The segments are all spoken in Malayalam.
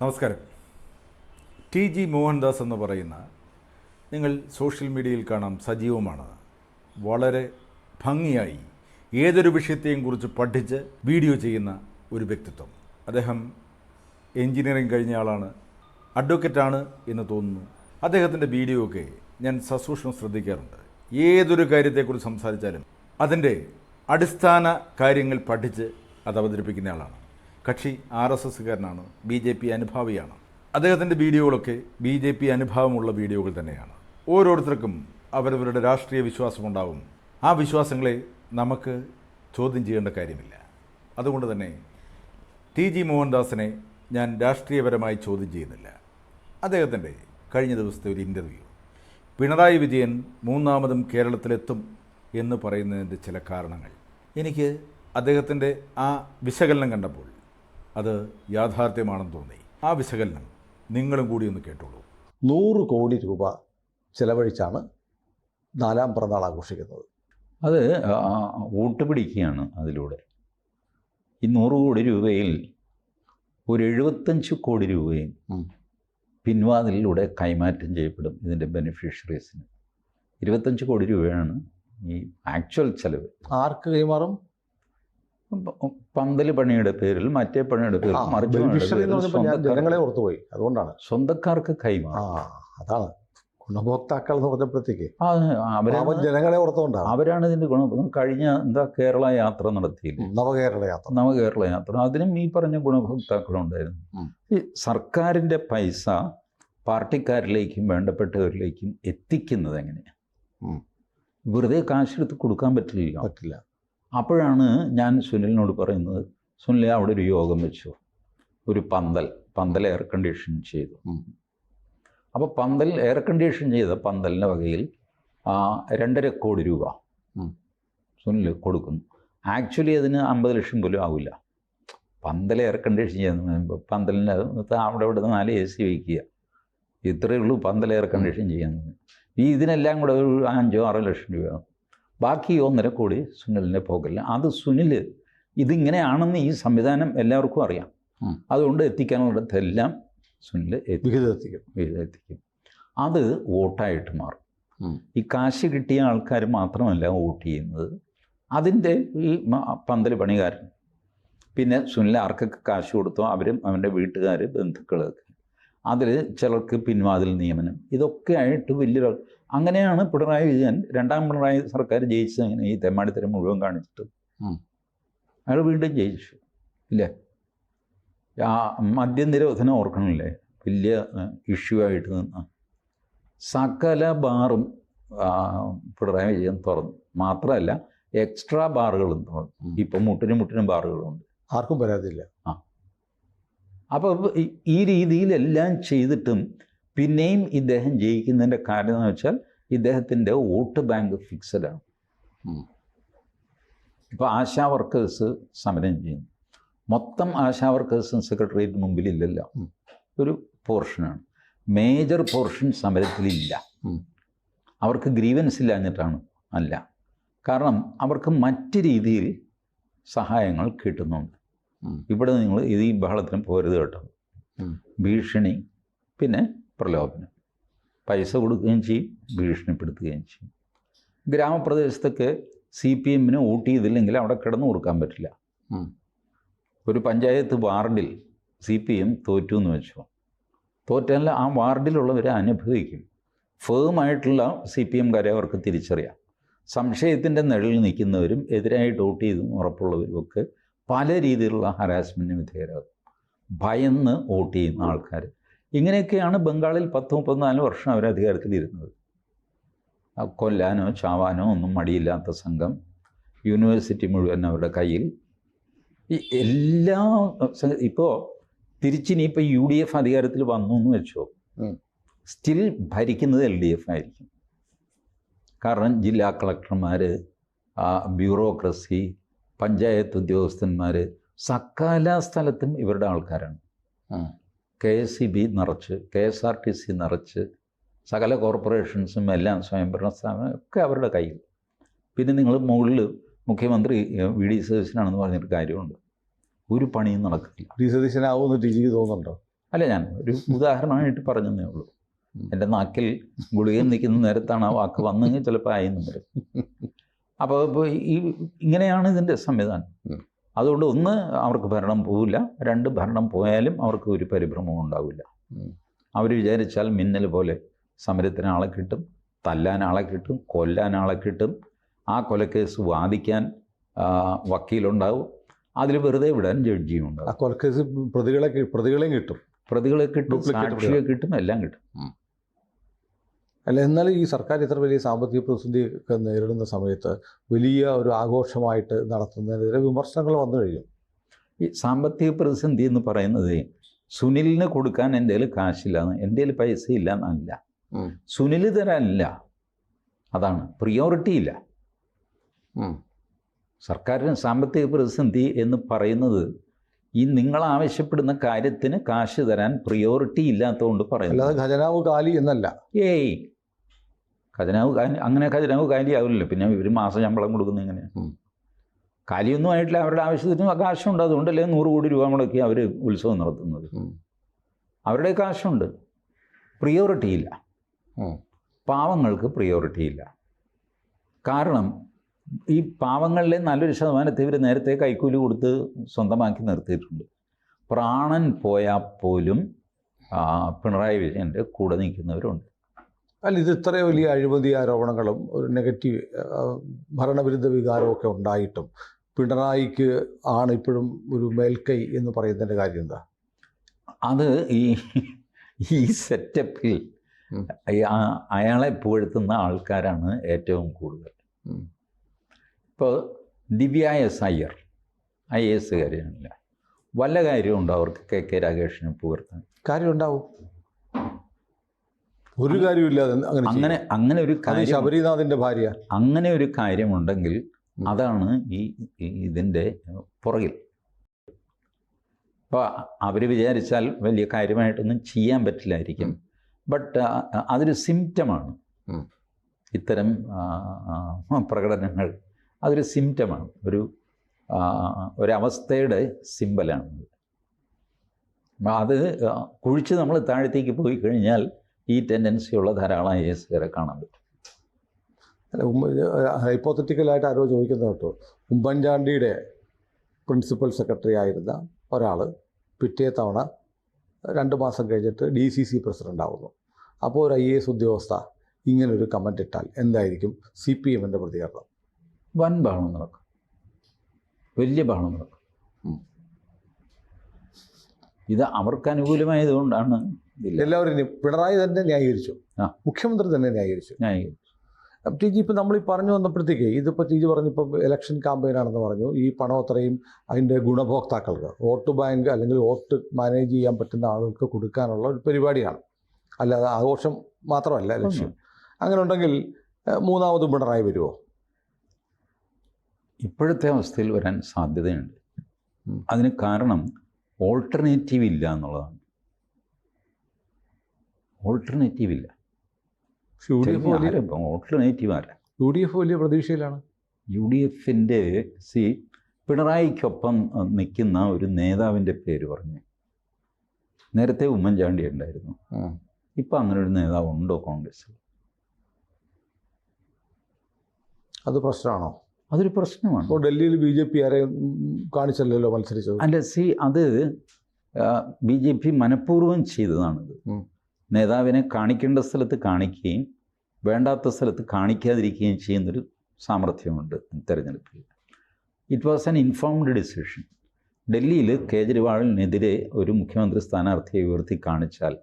നമസ്കാരം. ടി ജി മോഹൻദാസ് എന്ന് പറയുന്ന നിങ്ങൾ സോഷ്യൽ മീഡിയയിൽ കാണാം സജീവമാണ്. വളരെ ഭംഗിയായി ഏതൊരു വിഷയത്തെയും കുറിച്ച് പഠിച്ച് വീഡിയോ ചെയ്യുന്ന ഒരു വ്യക്തിത്വം. അദ്ദേഹം എൻജിനീയറിംഗ് കഴിഞ്ഞ ആളാണ് അഡ്വക്കറ്റാണ് എന്ന് തോന്നുന്നു. അദ്ദേഹത്തിന്റെ വീഡിയോ ഒക്കെ ഞാൻ സസൂക്ഷ്മം ശ്രദ്ധിക്കാറുണ്ട്. ഏതൊരു കാര്യത്തെക്കുറിച്ച് സംസാരിച്ചാലും അതിന്റെ അടിസ്ഥാന കാര്യങ്ങൾ പഠിച്ച് അത് അവതരിപ്പിക്കുന്ന ആളാണ്. കക്ഷി ആർ എസ് എസ്സുകാരനാണ്. ബി ജെ പി അനുഭാവിയാണ്. അദ്ദേഹത്തിന്റെ വീഡിയോകളൊക്കെ ബി ജെ പി അനുഭാവമുള്ള വീഡിയോകൾ തന്നെയാണ്. ഓരോരുത്തർക്കും അവരവരുടെ രാഷ്ട്രീയ വിശ്വാസമുണ്ടാവും ആ വിശ്വാസങ്ങളെ നമുക്ക് ചോദ്യം ചെയ്യേണ്ട കാര്യമില്ല. അതുകൊണ്ട് തന്നെ ടി ജി മോഹൻദാസിനെ ഞാൻ രാഷ്ട്രീയപരമായി ചോദ്യം ചെയ്യുന്നില്ല. അദ്ദേഹത്തിന്റെ കഴിഞ്ഞ ദിവസത്തെ ഒരു ഇന്റർവ്യൂ പിണറായി വിജയൻ മൂന്നാമതും കേരളത്തിലെത്തും എന്ന് പറയുന്നതിന്റെ ചില കാരണങ്ങൾ. എനിക്ക് അദ്ദേഹത്തിന്റെ ആ വിശകലനം കണ്ടപ്പോൾ അത് യാഥാർത്ഥ്യമാണെന്ന് തോന്നി. ആ വിശകലനം നിങ്ങളും കൂടി ഒന്ന് കേട്ടോളൂ. നൂറ് കോടി രൂപ ചിലവഴിച്ചാണ് നാലാം പിറന്നാൾ ആഘോഷിക്കുന്നത്. അത് വോട്ട് പിടിക്കുകയാണ് അതിലൂടെ. ഈ നൂറ് കോടി രൂപയിൽ ഒരു എഴുപത്തഞ്ച് കോടി രൂപയും പിൻവാതിലൂടെ കൈമാറ്റം ചെയ്യപ്പെടും ഇതിന്റെ ബെനിഫിഷ്യറീസിന് ഇരുപത്തഞ്ച് കോടി രൂപയാണ് ഈ ആക്ച്വൽ ചെലവ്. ആർക്ക് കൈമാറും? പ- പന്തൽ പണിയുടെ പേരിൽ മറ്റേ പണിയുടെ പേരിൽ മറിച്ച് ജനങ്ങളെ ഓർത്തുപോയി. അതുകൊണ്ടാണ്. സ്വന്തക്കാർക്ക് കൈമാറുന്നത് കൈമാറും അതാണ്. ഗുണഭോക്താക്കൾ എന്ന് പറഞ്ഞപ്പോഴത്തേക്ക് ജനങ്ങളെ ഓർത്തുകൊണ്ടാണ്. അവരാണ് ഇതിന്റെ ഗുണം. കഴിഞ്ഞ എന്താ കേരള യാത്ര നടത്തി നവകേരള യാത്ര. നവകേരള യാത്ര. അതിനും ഈ പറഞ്ഞ ഗുണഭോക്താക്കളുണ്ടായിരുന്നു. ഈ സർക്കാരിന്റെ പൈസ പാർട്ടിക്കാരിലേക്കും വേണ്ടപ്പെട്ടവരിലേക്കും എത്തിക്കുന്നത് എങ്ങനെയാണ്. വെറുതെ കാശെടുത്ത് കൊടുക്കാൻ പറ്റില്ല പറ്റില്ല. അപ്പോഴാണ് ഞാൻ സുനിലിനോട് പറയുന്നത് സുനിലെ അവിടെ ഒരു യോഗം വെച്ചു. ഒരു പന്തൽ പന്തൽ എയർ കണ്ടീഷൻ ചെയ്തു. അപ്പോൾ പന്തൽ എയർ കണ്ടീഷൻ ചെയ്ത പന്തലിന്റെ വകയിൽ രണ്ടര കോടി രൂപ. സുനിൽ കൊടുക്കുന്നു. ആക്ച്വലി അതിന് അമ്പത് ലക്ഷം പോലും ആവില്ല. പന്തൽ എയർ കണ്ടീഷൻ ചെയ്യുന്ന പന്തലിന്റെ അവിടെ ഇവിടെ നാല് എ സി വയ്ക്കുക. ഇത്രയേ ഉള്ളൂ പന്തൽ എയർ കണ്ടീഷൻ ചെയ്യുന്നത് ഈ ഇതിനെല്ലാം കൂടെ ഒരു അഞ്ചോ ആറോ ലക്ഷം രൂപ ബാക്കി ഒന്നര കോടി സുനിലിന്റെ പോക്കില്ല. അത് സുനിൽ ഇതിങ്ങനെയാണെന്ന് ഈ സംവിധാനം എല്ലാവർക്കും അറിയാം. അതുകൊണ്ട് എത്തിക്കാനുള്ളിടത്തെല്ലാം സുനിൽ എത്തി. വിഹിതത്തിക്കും എത്തിക്കും അത് വോട്ടായിട്ട് മാറും. ഈ കാശ് കിട്ടിയ ആൾക്കാർ മാത്രമല്ല വോട്ട് ചെയ്യുന്നത്. അതിന്റെ ഈ പന്തൽ പണികാരൻ പിന്നെ സുനിൽ ആർക്കൊക്കെ കാശ് കൊടുത്തോ അവരും അവന്റെ വീട്ടുകാർ ബന്ധുക്കളൊക്കെ. അതിൽ ചിലർക്ക് പിൻവാതിൽ നിയമനം. ഇതൊക്കെ ആയിട്ട് വലിയൊരു അങ്ങനെയാണ് പിണറായി വിജയൻ രണ്ടാം പിണറായി സർക്കാർ ജയിച്ചത് അങ്ങനെ ഈ തെമ്മാടിത്തരം മുഴുവൻ കാണിച്ചിട്ട്. അയാൾ വീണ്ടും ജയിച്ചു. ഇല്ലേ? ആ മദ്യം നിരോധനം ഓർക്കണില്ലേ? വലിയ ഇഷ്യൂ ആയിട്ട് നിന്ന. സകല ബാറും പിണറായി വിജയൻ തുറന്നു. മാത്രമല്ല എക്സ്ട്രാ ബാറുകളും തുറന്നു. ഇപ്പം മുട്ടിനും മുട്ടിനും ബാറുകളുണ്ട്. ആർക്കും പരാതിയില്ല. അപ്പോൾ ഈ- ഈ രീതിയിലെല്ലാം ചെയ്തിട്ടും പിന്നെയും ഇദ്ദേഹം ജയിക്കുന്നതിന്റെ കാരണം എന്ന് വെച്ചാൽ ഇദ്ദേഹത്തിന്റെ വോട്ട് ബാങ്ക് ഫിക്സഡാണ്. ഇപ്പോൾ ആശാ വർക്കേഴ്സ് സമരം ചെയ്യുന്നു. മൊത്തം ആശാ വർക്കേഴ്സും സെക്രട്ടേറിയറ്റ് മുമ്പിലില്ലല്ലോ. ഇല്ലല്ല ഒരു പോർഷനാണ് മേജർ പോർഷൻ സമരത്തിലില്ല. അവർക്ക് ഗ്രീവൻസ് ഇല്ല എന്നിട്ടാണ് അല്ല. കാരണം അവർക്ക് മറ്റ് രീതിയിൽ സഹായങ്ങൾ കിട്ടുന്നുണ്ട്. ഇവിടെ നിങ്ങൾ ഇത് ഈ ബഹളത്തിന് പോരുത് കേട്ടോ. ഭീഷണി പിന്നെ പ്രലോഭനം. പൈസ കൊടുക്കുകയും ചെയ്യും ഭീഷണിപ്പെടുത്തുകയും ചെയ്യും. ഗ്രാമപ്രദേശത്തൊക്കെ സി പി എമ്മിന് വോട്ട് ചെയ്തില്ലെങ്കിൽ അവിടെ കിടന്നു കൊടുക്കാൻ പറ്റില്ല. ഒരു പഞ്ചായത്ത് വാർഡിൽ സി പി എം തോറ്റു എന്ന് വെച്ചു. തോറ്റാൽ ആ വാർഡിലുള്ളവരെ അനുഭവിക്കും. ഫേമായിട്ടുള്ള സി പി എംകാരെ അവർക്ക് തിരിച്ചറിയാം. സംശയത്തിന്റെ നിഴലിൽ നിൽക്കുന്നവരും എതിരായിട്ട് വോട്ട് ചെയ്തു ഉറപ്പുള്ളവരും ഒക്കെ പല രീതിയിലുള്ള ഹരാസ്മെന്റിന് വിധേയരാകും. ഭയന്ന് വോട്ട് ചെയ്യുന്ന ആൾക്കാർ ഇങ്ങനെയൊക്കെയാണ് ബംഗാളിൽ പത്ത് മുപ്പത്തിനാല് വർഷം അവർ അധികാരത്തിലിരുന്നത്. ഇരുന്നത് കൊല്ലാനോ ചാവാനോ ഒന്നും മടിയില്ലാത്ത സംഘം യൂണിവേഴ്സിറ്റി മുഴുവൻ അവരുടെ കയ്യിൽ. ഈ എല്ലാ ഇപ്പോൾ തിരിച്ചിനിയിപ്പോൾ യു ഡി എഫ് അധികാരത്തിൽ വന്നു എന്ന് വെച്ചോ? സ്റ്റിൽ ഭരിക്കുന്നത് എൽ ഡി എഫ് ആയിരിക്കും. കാരണം ജില്ലാ കളക്ടർമാർ ബ്യൂറോക്രസി പഞ്ചായത്ത് ഉദ്യോഗസ്ഥന്മാർ സകല സ്ഥലത്തും ഇവരുടെ ആൾക്കാരാണ്. കെ എസ് സി ബി നിറച്ച് K S R T C നിറച്ച് സകല കോർപ്പറേഷൻസും എല്ലാം സ്വയംഭരണ സ്ഥാപനം ഒക്കെ അവരുടെ കയ്യിൽ. പിന്നെ നിങ്ങൾ മുകളിൽ മുഖ്യമന്ത്രി വി ഡി സതീശനാണെന്ന് പറഞ്ഞൊരു കാര്യമുണ്ട്. ഒരു പണിയും നടക്കില്ല ഡി സതീശനാവുമെന്ന് ടി ജിക്ക് തോന്നുന്നുണ്ടോ? അല്ല ഞാൻ ഒരു ഉദാഹരണമായിട്ട് പറഞ്ഞതേ ഉള്ളൂ. എന്റെ നാക്കിൽ ഗുളിക നിൽക്കുന്ന നേരത്താണ് ആ വാക്ക് വന്നെങ്കിൽ ചിലപ്പോൾ ആയിരുന്നു വരും. അപ്പോൾ ഇപ്പോൾ ഈ ഇങ്ങനെയാണ് ഇതിന്റെ സംവിധാനം. അതുകൊണ്ട് ഒന്ന് അവർക്ക് ഭരണം പോവില്ല. രണ്ട് ഭരണം പോയാലും അവർക്ക് ഒരു പരിഭ്രമവും ഉണ്ടാവില്ല. അവർ വിചാരിച്ചാൽ മിന്നൽ പോലെ സമരത്തിന് ആളെ കിട്ടും തല്ലാൻ ആളെ കിട്ടും കൊല്ലാൻ ആളെ കിട്ടും. ആ കൊലക്കേസ് വാദിക്കാൻ വക്കീലുണ്ടാവും. അതിൽ വെറുതെ വിടാൻ ജഡ്ജിയും ഉണ്ടാവും. ആ കൊലക്കേസ് പ്രതികളെ പ്രതികളെയും കിട്ടും. പ്രതികളെ കിട്ടും സാക്ഷിയെ കിട്ടും എല്ലാം കിട്ടും. അല്ല എന്നാൽ ഈ സർക്കാർ ഇത്ര വലിയ സാമ്പത്തിക പ്രതിസന്ധി ഒക്കെ നേരിടുന്ന സമയത്ത് വലിയ ഒരു ആഘോഷമായിട്ട് നടത്തുന്നതിനെതിരെ വിമർശനങ്ങൾ വന്നു കഴിഞ്ഞു. ഈ സാമ്പത്തിക പ്രതിസന്ധി എന്ന് പറയുന്നത് സുനിലിന് കൊടുക്കാൻ എന്റെ കയ്യിൽ കാശില്ല എന്റെ കയ്യിൽ പൈസ ഇല്ല എന്നല്ല സുനിൽ തരാനില്ല അതാണ്. പ്രിയോറിറ്റി ഇല്ല. സർക്കാരിന് സാമ്പത്തിക പ്രതിസന്ധി എന്ന് പറയുന്നത് ഈ നിങ്ങൾ ആവശ്യപ്പെടുന്ന കാര്യത്തിന് കാശ് തരാൻ പ്രിയോറിറ്റി ഇല്ലാത്തതുകൊണ്ട് പറയുന്നു പറയുന്നത് ഖജനാവ് കാലി എന്നല്ല. ഏയ് ഖജനാവ് അങ്ങനെ ഖജനാവ് കാലിയാവില്ലല്ലോ പിന്നെ ഇവർ മാസം ശമ്പളം കൊടുക്കുന്നത് എങ്ങനെയാണ്. കാലിയൊന്നും ആയിട്ടില്ല. അവരുടെ ആവശ്യത്തിന് കാശുണ്ട്. അതുകൊണ്ടല്ലേ നൂറ് കോടി രൂപ മുടക്കി അവർ ഉത്സവം നടത്തുന്നത്. അവരുടെ കാശുണ്ട്. പ്രിയോറിറ്റി ഇല്ല. പാവങ്ങൾക്ക് പ്രിയോറിറ്റി ഇല്ല. കാരണം ഈ പാവങ്ങളിലെ നല്ലൊരു ശതമാനത്തെ ഇവർ നേരത്തെ കൈക്കൂലി കൊടുത്ത് സ്വന്തമാക്കി നിർത്തിയിട്ടുണ്ട്. പ്രാണൻ പോയാൽ പോലും പിണറായി വിജയന്റെ കൂടെ നിൽക്കുന്നവരുണ്ട്. അല്ല ഇത് ഇത്ര വലിയ അഴിമതി ആരോപണങ്ങളും ഒരു നെഗറ്റീവ് ഭരണവിരുദ്ധ വികാരവും ഒക്കെ ഉണ്ടായിട്ടും പിണറായിക്ക് ആണ് ഇപ്പോഴും ഒരു മേൽക്കൈ എന്ന് പറയുന്നതിന്റെ കാര്യം എന്താ? അത് ഈ ഈ സെറ്റപ്പിൽ അയാളെ പുകഴ്ത്തുന്ന ആൾക്കാരാണ് ഏറ്റവും കൂടുതൽ. ഇപ്പോൾ Divya S Iyer I A S കാര്യമില്ല വല്ല കാര്യമുണ്ടോ അവർക്ക് കെ കെ രാഗേഷിനെ പുകഴ്ത്താൻ? കാര്യം ഉണ്ടാവും ഒരു കാര്യമില്ലാതെ അങ്ങനെ അങ്ങനെ ഒരു കാര്യം ശബരിനാഥിന്റെ ഭാര്യ. അങ്ങനെ ഒരു കാര്യമുണ്ടെങ്കിൽ. അതാണ് ഈ ഇതിന്റെ പുറകിൽ. അപ്പോൾ അവർ വിചാരിച്ചാൽ വലിയ കാര്യമായിട്ടൊന്നും ചെയ്യാൻ പറ്റില്ലായിരിക്കും. ബട്ട് അതൊരു സിംറ്റമാണ്. ഇത്തരം പ്രകടനങ്ങൾ അതൊരു സിംറ്റമാണ് ഒരു ഒരവസ്ഥയുടെ സിമ്പലാണ് അത് കുഴിച്ച് നമ്മൾ താഴത്തേക്ക് പോയി കഴിഞ്ഞാൽ ഈ ടെൻഡൻസിയുള്ള ധാരാളം ഐ എസ് കാരെ കാണാൻ പറ്റും. ഹൈപ്പോത്തറ്റിക്കലായിട്ട് ആരോ ചോദിക്കുന്ന കേട്ടോ. ഉമ്മൻചാണ്ടിയുടെ പ്രിൻസിപ്പൽ സെക്രട്ടറി ആയിരുന്ന ഒരാൾ പിറ്റേ തവണ രണ്ട് മാസം കഴിഞ്ഞിട്ട് ഡി സി സി പ്രസിഡന്റ് ആവുന്നു. അപ്പോൾ ഒരു ഐ എ എസ് ഉദ്യോഗസ്ഥ ഇങ്ങനൊരു കമന്റ് ഇട്ടാൽ എന്തായിരിക്കും? സി പി എമ്മിന്റെ പ്രതികരണം. വൻ ബഹളം നടക്കും. വലിയ ബഹളം നടക്കും. ഇത് അവർക്ക് അനുകൂലമായതുകൊണ്ടാണ് എല്ലാവരും ഇനി പിണറായി തന്നെ ന്യായീകരിച്ചു. മുഖ്യമന്ത്രി തന്നെ ന്യായീകരിച്ചു. ടി ജി ഇപ്പം നമ്മൾ ഈ പറഞ്ഞു വന്നപ്പോഴത്തേക്ക് ഇതിപ്പോൾ ടി ജി പറഞ്ഞിപ്പോൾ ഇലക്ഷൻ ക്യാമ്പയിനാണെന്ന് പറഞ്ഞു. ഈ പണം അത്രയും അതിന്റെ ഗുണഭോക്താക്കൾക്ക് വോട്ട് ബാങ്ക് അല്ലെങ്കിൽ വോട്ട് മാനേജ് ചെയ്യാൻ പറ്റുന്ന ആളുകൾക്ക് കൊടുക്കാനുള്ള ഒരു പരിപാടിയാണ്. അല്ലാതെ ആഘോഷം മാത്രമല്ല ലക്ഷ്യം. അങ്ങനെ ഉണ്ടെങ്കിൽ മൂന്നാമത് പിണറായി വരുമോ ഇപ്പോഴത്തെ അവസ്ഥയിൽ വരാൻ സാധ്യതയുണ്ട്. അതിന് കാരണം ഓൾട്ടർനേറ്റീവ് ഇല്ല എന്നുള്ളതാണ്. ഓൾട്ടർനേറ്റീവ് ഇല്ല ഓൾട്ടർനേറ്റീവ് ആരാ യു ഡി എഫ് വലിയ പ്രതീക്ഷയിലാണ്. യു ഡി എഫിന്റെ സി പിണറായിക്കൊപ്പം നിൽക്കുന്ന ഒരു നേതാവിന്റെ പേര് പറഞ്ഞു. നേരത്തെ ഉമ്മൻചാണ്ടി ഉണ്ടായിരുന്നു. ഇപ്പം അങ്ങനെ ഒരു നേതാവ് ഉണ്ടോ കോൺഗ്രസ്സിൽ? അത് പ്രശ്നമാണോ? അതൊരു പ്രശ്നമാണ്. ഇപ്പോൾ ഡൽഹിയിൽ ബി ജെ പി ആരെയും കാണിച്ചല്ലോ മത്സരിച്ചത്? അല്ല സി അത് ബി ജെ പി മനഃപൂർവം ചെയ്തതാണിത്. നേതാവിനെ കാണിക്കേണ്ട സ്ഥലത്ത് കാണിക്കുകയും വേണ്ടാത്ത സ്ഥലത്ത് കാണിക്കാതിരിക്കുകയും ചെയ്യുന്നൊരു സാമർഥ്യമുണ്ട് തെരഞ്ഞെടുപ്പിൽ it was an informed decision ഡൽഹിയിൽ കേജ്രിവാളിനെതിരെ ഒരു മുഖ്യമന്ത്രി സ്ഥാനാർത്ഥിയെ ഉയർത്തി കാണിച്ചാൽ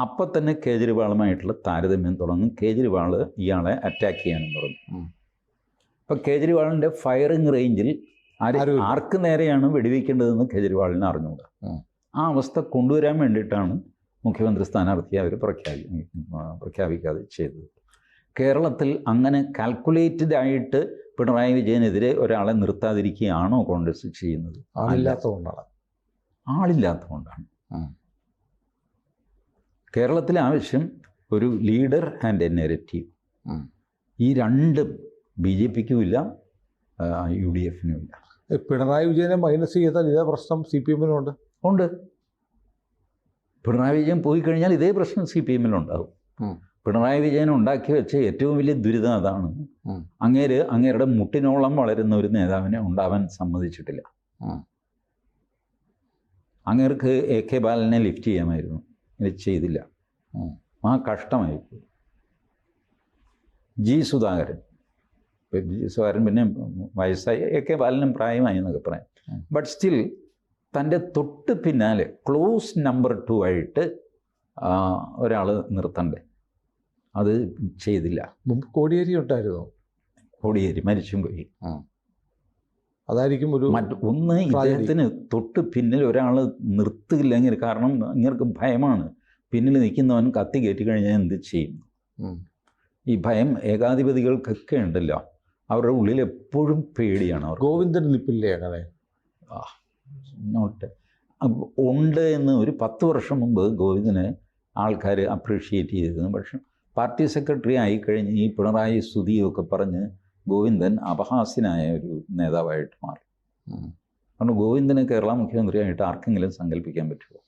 അപ്പം തന്നെ കേജ്രിവാളുമായിട്ടുള്ള താരതമ്യം തുടങ്ങും. കേജ്രിവാൾ ഇയാളെ അറ്റാക്ക് ചെയ്യാനും തുടങ്ങും. അപ്പം കേജ്രിവാളിന്റെ ഫയറിംഗ് റേഞ്ചിൽ ആര് ആർക്ക് നേരെയാണ് വെടിവെക്കേണ്ടതെന്ന് കേജ്രിവാളിനെ അറിഞ്ഞുകൂടാ. ആ അവസ്ഥ കൊണ്ടുവരാൻ വേണ്ടിയിട്ടാണ് മുഖ്യമന്ത്രി സ്ഥാനാർത്ഥിയെ അവർ പ്രഖ്യാപി പ്രഖ്യാപിക്കാതെ ചെയ്തത്. കേരളത്തിൽ അങ്ങനെ കാൽക്കുലേറ്റഡ് ആയിട്ട് പിണറായി വിജയനെതിരെ ഒരാളെ നിർത്താതിരിക്കുകയാണോ കോൺഗ്രസ് ചെയ്യുന്നത്? ആളില്ലാത്തതുകൊണ്ടാണ്. ആളില്ലാത്തതുകൊണ്ടാണ്. കേരളത്തിലെ ആവശ്യം ഒരു ലീഡർ ആൻഡ് എ നെരറ്റീവ് ഈ രണ്ടും ബി ജെ പിക്കും ഇല്ല യു ഡി എഫിനും ഇല്ല പിണറായി വിജയനെ മൈനസ് ചെയ്താൽ ഇതേ പ്രശ്നം സി പി എമ്മിനുണ്ട് ഉണ്ട്. പിണറായി വിജയൻ പോയി കഴിഞ്ഞാൽ ഇതേ പ്രശ്നം സി പി എമ്മിലുണ്ടാവും. പിണറായി വിജയൻ ഉണ്ടാക്കി വെച്ച ഏറ്റവും വലിയ ദുരിതം അതാണ്. അങ്ങേര് അങ്ങേരുടെ മുട്ടിനോളം വളരുന്ന ഒരു നേതാവിനെ ഉണ്ടാവാൻ സമ്മതിച്ചിട്ടില്ല. അങ്ങേർക്ക് എ കെ ബാലനെ ലിഫ്റ്റ് ചെയ്യാമായിരുന്നു. ചെയ്തില്ല. ആ കഷ്ടമായി ജി സുധാകരൻ. ജി സുധാകരൻ പിന്നെ വയസ്സായി. എ കെ ബാലനും പ്രായമായി എന്നൊക്കെ പറയാം. ബട്ട് സ്റ്റിൽ തന്റെ തൊട്ട് പിന്നാലെ ക്ലോസ് നമ്പർ ടു ആയിട്ട് ഒരാൾ നിർത്തണ്ടേ? അത് ചെയ്തില്ല. മുമ്പ് കോടിയേരി ഉണ്ടായിരുന്നോ? കോടിയേരി മരിച്ചും പോയി. അതായിരിക്കും ഒരു മറ്റ് ഒന്ന്. ഇദ്ദേഹത്തിന് തൊട്ട് പിന്നിൽ ഒരാൾ നിർത്തുകയില്ലെങ്കിൽ കാരണം ഇങ്ങനെ ഭയമാണ്. പിന്നിൽ നിൽക്കുന്നവൻ കത്തി കയറ്റി കഴിഞ്ഞാൽ എന്ത് ചെയ്യും? ഈ ഭയം ഏകാധിപതികൾക്കൊക്കെ ഉണ്ടല്ലോ. അവരുടെ ഉള്ളിൽ എപ്പോഴും പേടിയാണ് അവർ ഗോവിന്ദൻ നിപ്പില്ലേ അങ്ങനെ നോട്ട്. ഉണ്ട് എന്ന് ഒരു പത്ത് വർഷം മുമ്പ് ഗോവിന്ദനെ ആൾക്കാർ അപ്രീഷിയേറ്റ് ചെയ്തിരുന്നു. പക്ഷെ പാർട്ടി സെക്രട്ടറി ആയിക്കഴിഞ്ഞ് ഈ പിണറായി സ്തുതിയൊക്കെ പറഞ്ഞ് ഗോവിന്ദൻ അപഹാസ്യനായ ഒരു നേതാവായിട്ട് മാറി. അതുകൊണ്ട് കാരണം ഗോവിന്ദനെ കേരള മുഖ്യമന്ത്രിയായിട്ട് ആർക്കെങ്കിലും സങ്കല്പിക്കാൻ പറ്റുമോ?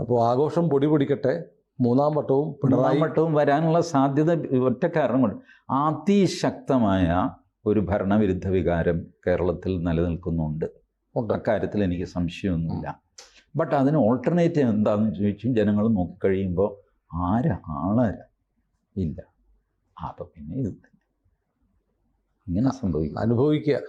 അപ്പോൾ ആഘോഷം പൊടി പൊടിക്കട്ടെ. മൂന്നാം വട്ടവും പിണറായി പിണറായി വട്ടവും വരാനുള്ള സാധ്യത ഒറ്റ കാരണം കൊണ്ട് അതിശക്തമായ ഒരു ഭരണവിരുദ്ധ വികാരം കേരളത്തിൽ നിലനിൽക്കുന്നുണ്ട്. ഉണ്ട്. അക്കാര്യത്തിൽ എനിക്ക് സംശയമൊന്നുമില്ല. ബട്ട് അതിന് ഓൾട്ടർനേറ്റീവ് എന്താണെന്ന് ചോദിച്ചും ജനങ്ങൾ നോക്കിക്കഴിയുമ്പോൾ ആരാ ആളാരാ? ഇല്ല. അപ്പം പിന്നെ ഇത് തന്നെ. ഇങ്ങനെ സംഭവിക്കും. അനുഭവിക്കുക.